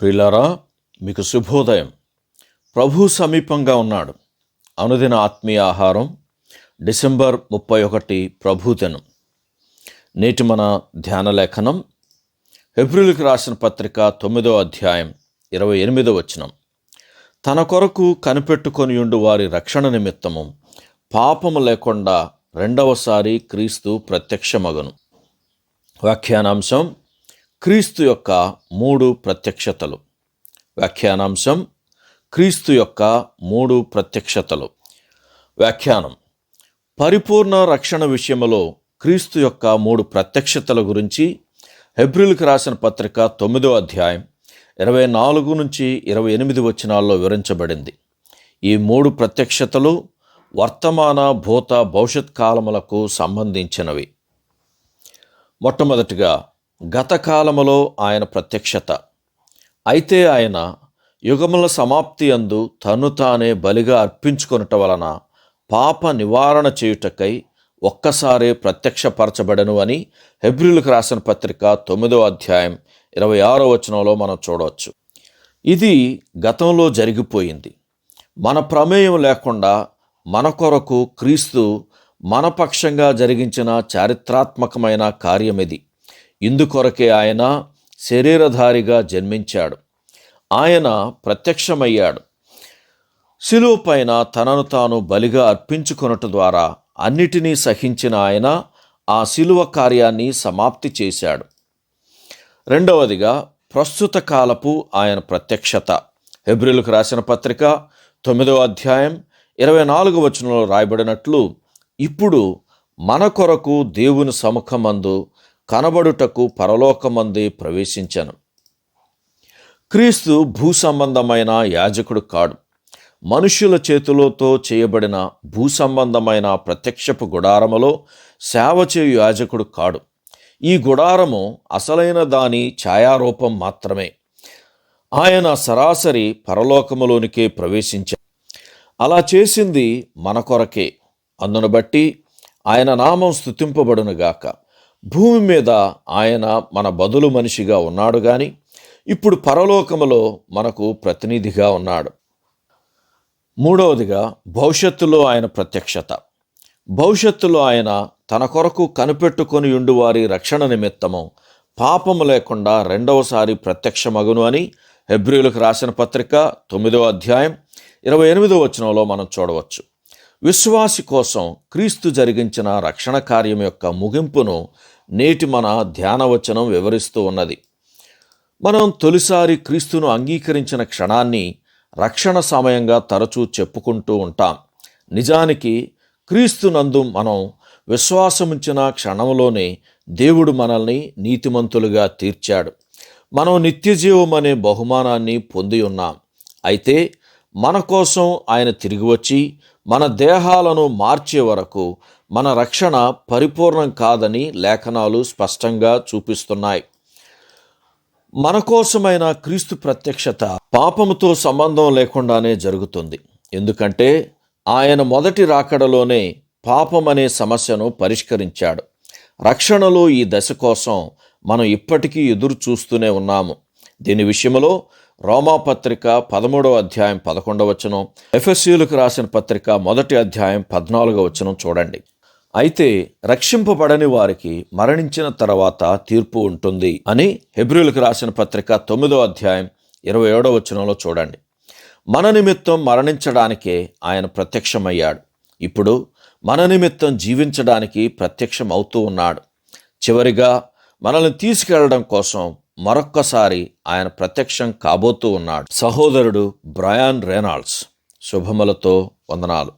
ప్రియులారా మీకు శుభోదయం. ప్రభు సమీపంగా ఉన్నాడు. అనుదిన ఆత్మీయ ఆహారం డిసెంబర్ ముప్పై ఒకటి ప్రభుదినం నేటి మన ధ్యాన లేఖనం హెబ్రిల్కి రాసిన పత్రిక తొమ్మిదో అధ్యాయం ఇరవై ఎనిమిదో వచనం. తన కొరకు కనిపెట్టుకొని ఉండు వారి రక్షణ నిమిత్తము పాపము లేకుండా రెండవసారి క్రీస్తు ప్రత్యక్షమగను. వ్యాఖ్యానాంశం క్రీస్తు యొక్క మూడు ప్రత్యక్షతలు. వ్యాఖ్యానాంశం క్రీస్తు యొక్క మూడు ప్రత్యక్షతలు. వ్యాఖ్యానం పరిపూర్ణ రక్షణ విషయంలో క్రీస్తు యొక్క మూడు ప్రత్యక్షతల గురించి హెబ్రిల్కి రాసిన పత్రిక తొమ్మిదో అధ్యాయం ఇరవై నాలుగు నుంచి ఇరవై ఎనిమిది వచనాల్లో వివరించబడింది. ఈ మూడు ప్రత్యక్షతలు వర్తమాన భూత భవిష్యత్ కాలములకు సంబంధించినవి. మొట్టమొదటిగా గతకాలములో ఆయన ప్రత్యక్షత. అయితే ఆయన యుగముల సమాప్తి అందు తను తానే బలిగా అర్పించుకొనుట వలన పాప నివారణ చేయుటకై ఒక్కసారే ప్రత్యక్షపరచబడను అని హెబ్రిల్కు రాసిన పత్రిక తొమ్మిదో అధ్యాయం ఇరవై ఆరో వచనంలో మనం చూడవచ్చు. ఇది గతంలో జరిగిపోయింది. మన ప్రమేయం లేకుండా మన కొరకు క్రీస్తు మన పక్షంగా జరిగించిన చారిత్రాత్మకమైన కార్యం ఇది ఇందుకొరకే ఆయన శరీరధారిగా జన్మించాడు. ఆయన ప్రత్యక్షమయ్యాడు. శిలువ పైన తనను తాను బలిగా అర్పించుకొనుట ద్వారా అన్నిటినీ సహించిన ఆయన ఆ శిలువ కార్యాన్ని సమాప్తి చేశాడు. రెండవదిగా ప్రస్తుత కాలపు ఆయన ప్రత్యక్షత. హెబ్రిల్కు రాసిన పత్రిక తొమ్మిదవ అధ్యాయం ఇరవై నాలుగు వచనంలో రాయబడినట్లు ఇప్పుడు మన కొరకు దేవుని సముఖమందు కనబడుటకు పరలోకమందే ప్రవేశించను. క్రీస్తు భూ సంబంధమైన యాజకుడు కాడు. మనుష్యుల చేతులతో చేయబడిన భూ సంబంధమైన ప్రత్యక్షపు గుడారములో సేవ చేయు యాజకుడు కాడు. ఈ గుడారము అసలైన దాని ఛాయారూపం మాత్రమే. ఆయన సరాసరి పరలోకములోనికే ప్రవేశించారు అలా చేసింది మన కొరకే. అందును బట్టి ఆయన నామం స్థుతింపబడునుగాక భూమి మీద ఆయన మన బదులు మనిషిగా ఉన్నాడు కానీ ఇప్పుడు పరలోకములో మనకు ప్రతినిధిగా ఉన్నాడు. మూడవదిగా భవిష్యత్తులో ఆయన ప్రత్యక్షత. భవిష్యత్తులో ఆయన తన కొరకు కనిపెట్టుకొని ఉండు వారి రక్షణ నిమిత్తము. పాపము లేకుండా రెండవసారి ప్రత్యక్షమగును అని హెబ్రిలకు రాసిన పత్రిక తొమ్మిదో అధ్యాయం ఇరవై ఎనిమిదో వచనంలో మనం చూడవచ్చు. విశ్వాసి కోసం క్రీస్తు జరిగించిన రక్షణ కార్యం యొక్క ముగింపును నేటి మన ధ్యానవచనం వివరిస్తూ ఉన్నది. మనం తొలిసారి క్రీస్తును అంగీకరించిన క్షణాన్ని రక్షణ సమయంగా తరచూ చెప్పుకుంటూ ఉంటాం. నిజానికి క్రీస్తునందు మనం విశ్వాసముంచిన క్షణంలోనే దేవుడు మనల్ని నీతిమంతులుగా తీర్చాడు. మనం నిత్యజీవం అనే బహుమానాన్ని పొంది ఉన్నాం. అయితే మన కోసం ఆయన తిరిగి వచ్చి మన దేహాలను మార్చే వరకు మన రక్షణ పరిపూర్ణం కాదని లేఖనాలు స్పష్టంగా చూపిస్తున్నాయి. మన కోసమైన క్రీస్తు ప్రత్యక్షత పాపముతో సంబంధం లేకుండానే జరుగుతుంది. ఎందుకంటే ఆయన మొదటి రాకడలోనే పాపం అనే సమస్యను పరిష్కరించాడు. రక్షణలో ఈ దశ కోసం మనం ఇప్పటికీ ఎదురు చూస్తూనే ఉన్నాము. దీని విషయంలో రోమాపత్రిక పదమూడవ అధ్యాయం పదకొండవ వచనం ఎఫ్ఎస్యులకు రాసిన పత్రిక మొదటి అధ్యాయం పద్నాలుగవ వచనం చూడండి. అయితే రక్షింపబడని వారికి మరణించిన తర్వాత తీర్పు ఉంటుంది అని హెబ్రిలకు రాసిన పత్రిక తొమ్మిదో అధ్యాయం ఇరవై ఏడవ వచనంలో చూడండి. మన నిమిత్తం మరణించడానికే ఆయన ప్రత్యక్షమయ్యాడు. ఇప్పుడు మన నిమిత్తం జీవించడానికి ప్రత్యక్షం అవుతూ ఉన్నాడు. చివరిగా మనల్ని తీసుకెళ్ళడం కోసం మరొక్కసారి ఆయన ప్రత్యక్షం కాబోతూ ఉన్నాడు. సహోదరుడు బ్రయాన్ రేనాల్డ్స్. శుభములతో వందనాలు.